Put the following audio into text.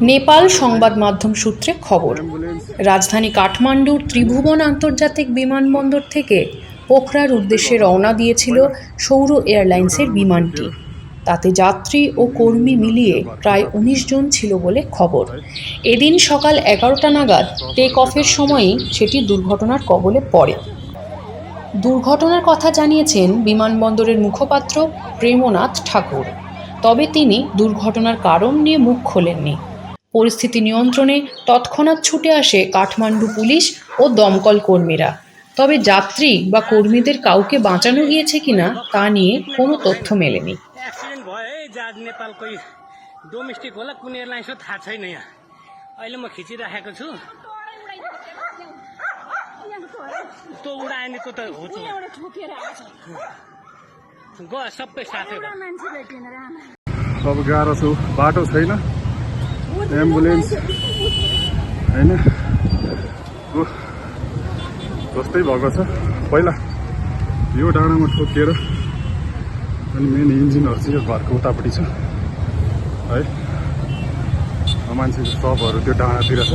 নেপাল সংবাদ মাধ্যম সূত্রে খবর, রাজধানী কাঠমান্ডুর ত্রিভুবন আন্তর্জাতিক বিমানবন্দর থেকে পোখরার উদ্দেশ্যে রওনা দিয়েছিল সৌর এয়ারলাইন্সের বিমানটি। তাতে যাত্রী ও কর্মী মিলিয়ে প্রায় উনিশ জন ছিল বলে খবর। এদিন সকাল এগারোটা নাগাদ টেক অফের সময়ই সেটি দুর্ঘটনার কবলে পড়ে। দুর্ঘটনার কথা জানিয়েছেন বিমানবন্দরের মুখপাত্র প্রেমনাথ ঠাকুর। তবে তিনি দুর্ঘটনার কারণ নিয়ে মুখ খোলেননি পরিস্থিতি নিয়ন্ত্রণে তৎক্ষণাৎ ছুটে আসে কাঠমান্ডু পুলিশ ও দমকল কর্মীরা তবে যাত্রী বা কর্মীদের কাউকে বাঁচানো গিয়েছে কিনা তা নিয়ে কোনো তথ্য মেলেনি एक्सिडेन्ट भयो है जहाज नेपालकै डोमेस्टिक होला कुन एयरलाइन्स हो थाहा छैन यहाँ अहिले म खिचिराखेको छु त्यो उडायो नि त्यो त हो सबै अब गाह्रो छु। बाटो छैन। एम्बुलेन्स। होइन। जस्तै भएको छ। पहिला यो डाँडामा ठोकिएर अनि मेन इन्जिनहरू चाहिँ यो घरको उतापट्टि छ। है। अब मान्छेको सबहरू त्यो डाँडातिर छ।